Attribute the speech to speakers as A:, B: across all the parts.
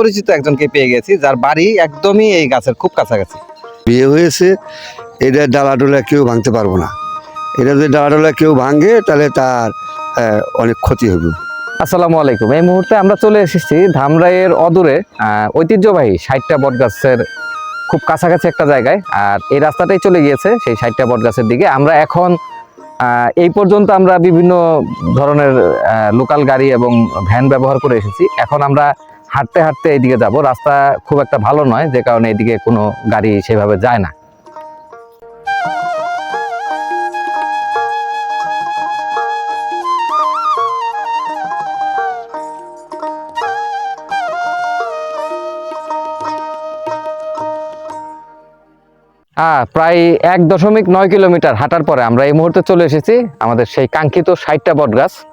A: পরিচিত একজনকে পেয়ে গেছি যার বাড়ি একদমই এই গাছের খুব কাছাকাছি।
B: বিয়ে হয়েছে এটা ডালাডোলা কেউ ভাঙতে পারব না। এটা যদি ডালাডোলা কেউ ভাঙে তাহলে তার অনেক ক্ষতি হবে।
A: আসসালামু আলাইকুম। এই মুহূর্তে আমরা চলে এসেছি ধামরাইয়ের অদূরে ঐতিহ্যবাহী ষাটটা বটগাছের খুব কাছাকাছি একটা জায়গায় আর এই রাস্তাটাই চলে গিয়েছে সেই ষাটটা বটগাছের দিকে। আমরা এখন এই পর্যন্ত আমরা বিভিন্ন ধরনের লোকাল গাড়ি এবং ভ্যান ব্যবহার করে এসেছি। এখন আমরা হাঁটতে হাঁটতে এইদিকে যাব। রাস্তা খুব একটা ভালো নয় যে কারণে এদিকে কোনো গাড়ি সেভাবে যায় না। হ্যাঁ প্রায় এক দশমিক নয় কিলোমিটার হাঁটার পরে আমরা এই মুহূর্তে চলে এসেছি আমাদের সেই কাঙ্ক্ষিত ষাটটা বট গাছ আহ,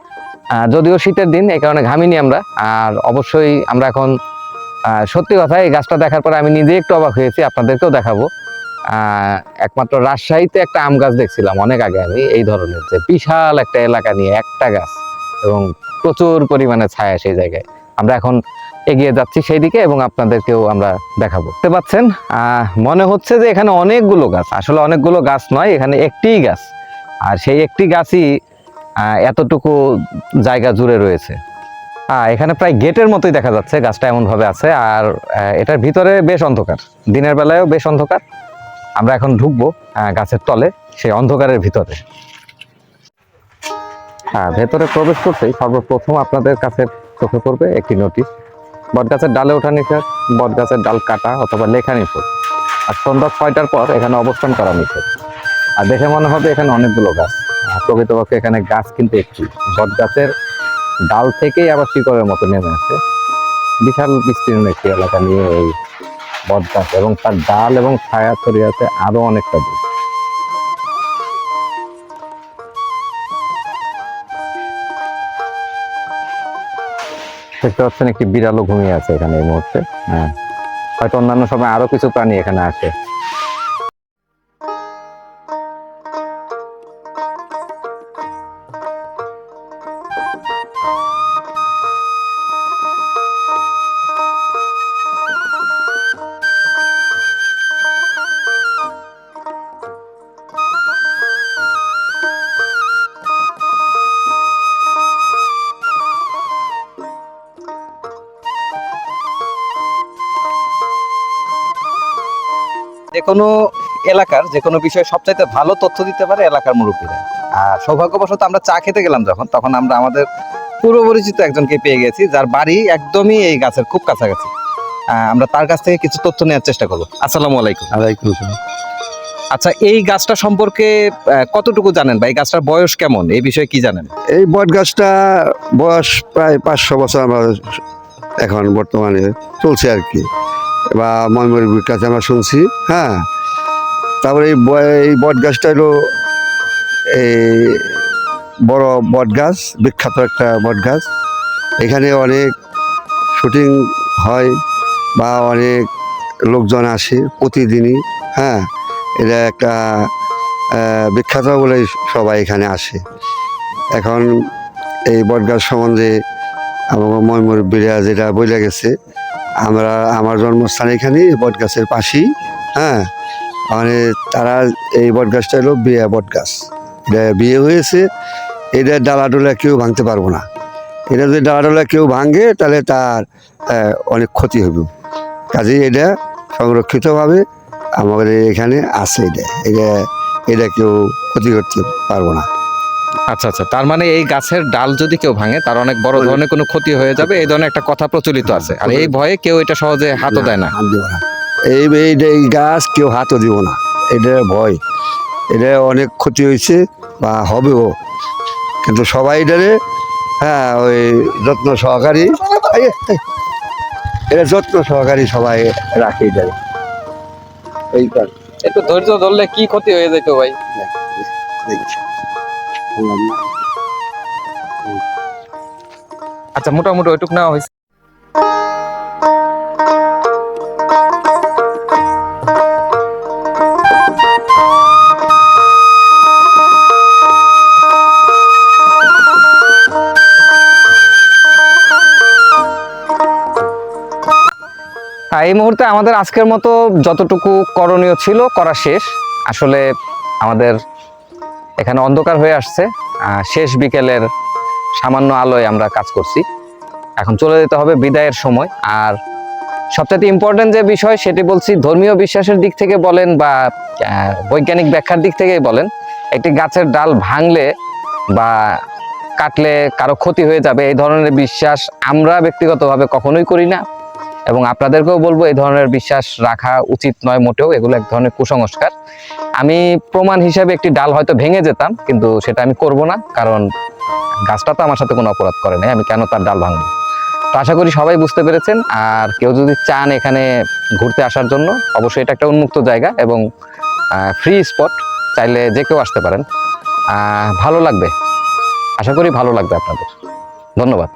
A: যদিও শীতের দিন, এই কারণে ঘামিনি আমরা। আর অবশ্যই আমরা এখন সত্যি কথা, এই গাছটা দেখার পরে আমি নিজে একটু অবাক হয়েছি, আপনাদেরকেও দেখাবো। একমাত্র রাজশাহীতে একটা আম গাছ দেখছিলাম অনেক আগে আমি, এই ধরনের যে বিশাল একটা এলাকা নিয়ে একটা গাছ এবং প্রচুর পরিমাণে ছায়া সেই জায়গায়। আমরা এখন এগিয়ে যাচ্ছি সেই দিকে এবং আপনাদেরকেও আমরা দেখাবো। দেখতে পাচ্ছেন মনে হচ্ছে যে এখানে অনেকগুলো গাছ, আসলে অনেকগুলো গাছ নয়, এখানে একটিই গাছ। আর সেই একটি গাছই এতটুকু জায়গা জুড়ে রয়েছে। এখানে প্রায় গেটের মতোই দেখা যাচ্ছে, গাছটা এমন ভাবে আছে। আর এটার ভিতরে বেশ অন্ধকার। দিনের বেলায়ও বেশ অন্ধকার। আমরা এখন ঢুকবো গাছের তলে, সেই অন্ধকারের ভিতরে। হ্যাঁ ভেতরে প্রবেশ করতেই সর্বপ্রথম আপনাদের কাছে চোখে পড়বে একটি নোটিশ। বটগাছের ডালে ওঠা নিষেধ, বটগাছের ডাল কাটা অথবা লেখা নিষেধ। আর সন্ধ্যা ছয়টার পর এখানে অবস্থান করা নিষেধ। আর দেখে মনে হবে এখানে অনেকগুলো গাছ। প্রকৃতপক্ষে এখানে গাছ কিন্তু একটি বটগাছের ডাল থেকেই আবার শিকড়ের মতো নেমে আসে। বিশাল বিস্তীর্ণ একটি এলাকা নিয়ে এই বটগাছ এবং তার ডাল এবং ছায়া ছড়িয়ে আছে আরও অনেকটা দূর। দেখতে পাচ্ছেন একটি বিড়ালও ঘুমিয়ে আছে এখানে এই মুহূর্তে। হ্যাঁ হয়তো অন্যান্য সময় আরও কিছু প্রাণী এখানে আসে। যে কোনো এলাকার যে কোনো বিষয়ে সবচাইতে ভালো তথ্য দিতে পারে এলাকার মুরব্বীরা। আর সৌভাগ্যবশত আমরা চা খেতে গেলাম যখন, তখন আমরা আমাদের পূর্ব পরিচিত একজনকে পেয়ে গেছি যার বাড়ি একদমই এই গাছের খুব কাছাকাছি। আমরা তার কাছ থেকে কিছু তথ্য নেওয়ার চেষ্টা করব। আসসালামু আলাইকুম।
B: আলাইকুম আসসালাম।
A: আচ্ছা এই গাছটা সম্পর্কে কতটুকু জানেন বা এই গাছটার বয়স কেমন? এই বিষয়ে কি জানেন?
B: এই বট গাছটা বয়স প্রায় পাঁচশো বছর আমরা এখন বর্তমানে চলছে আর কি। বা ময়মরির কাছে আমরা শুনছি হ্যাঁ। তারপরে এই বট গাছটা হলো এই বড় বট গাছ, বিখ্যাত একটা বট গাছ। এখানে অনেক শুটিং হয় বা অনেক লোকজন আসে প্রতিদিনই হ্যাঁ। এটা একটা বিখ্যাত বলে সবাই এখানে আসে। এখন এই বটগাছ সম্বন্ধে আমার ময়মুরব্বীরা যেটা বলে গেছে, আমরা, আমার জন্মস্থান এখানে বটগাছের পাশেই হ্যাঁ। মানে তারা এই বটগাছটা হলো বিয়ে বটগাছ বিয়ে হয়েছে এটা ডালাডোলা কেউ ভাঙতে পারব না। এটা যদি ডালাডোলা কেউ ভাঙে তাহলে তার অনেক ক্ষতি হবে। কাজেই এটা সংরক্ষিতভাবে আমাদের এখানে আছে এটা। এটা এটা কেউ ক্ষতি করতে পারব না।
A: আচ্ছা আচ্ছা। তার মানে এই গাছের ডাল যদি কেউ ভাঙে তার অনেক বড় ধরনের কোনো ক্ষতি হয়ে যাবে এই ধরনের একটা কথা প্রচলিত আছে। আর এই ভয়ে কেউ এটা সহজে হাতও দেয় না।
B: হাত দিব না। এই এই এই গাছ কেউ হাতও দিব না। এটা ভয়। এটা অনেক ক্ষতি হয়েছে বা হবেও। কিন্তু সবাই এটারে হ্যাঁ ওই যত্ন সহকারী এটা যত্ন সহকারী সবাই রাখে এটারে। এই
A: একটু ধৈর্য ধরলে কি ক্ষতি হয়ে যেত ভাই? আচ্ছা মোটামুটি ওইটুক নেওয়া হয়েছে। এই মুহূর্তে আমাদের আজকের মতো যতটুকু করণীয় ছিল করা শেষ। আসলে আমাদের এখানে অন্ধকার হয়ে আসছে। শেষ বিকেলের সামান্য আলোয় আমরা কাজ করছি। এখন চলে যেতে হবে বিদায়ের সময়। আর সবচেয়ে ইম্পর্টেন্ট যে বিষয়, সেটি বলছি ধর্মীয় বিশ্বাসের দিক থেকে বলেন বা বৈজ্ঞানিক ব্যাখ্যার দিক থেকেই বলেন, একটি গাছের ডাল ভাঙলে বা কাটলে কারও ক্ষতি হয়ে যাবে। এই ধরনের বিশ্বাস আমরা ব্যক্তিগতভাবে কখনোই করি না। এবং আপনাদেরকেও বলব, এই ধরনের বিশ্বাস রাখা উচিত নয় মোটেও, এগুলো এক ধরনের কুসংস্কার। আমি প্রমাণ হিসাবে একটি ডাল হয়তো ভেঙে যেতাম, কিন্তু সেটা আমি করব না, কারণ গাছটা তো আমার সাথে কোনো অপরাধ করে নাই, আমি কেন তার ডাল ভাঙবো? তো আশা করি সবাই বুঝতে পেরেছেন, আর কেউ যদি চান এখানে ঘুরতে আসার জন্য, অবশ্যই এটা একটা উন্মুক্ত জায়গা এবং ফ্রি স্পট চাইলে যে কেউ আসতে পারেন। ভালো লাগবে, আশা করি ভালো লাগবে আপনাদের। ধন্যবাদ।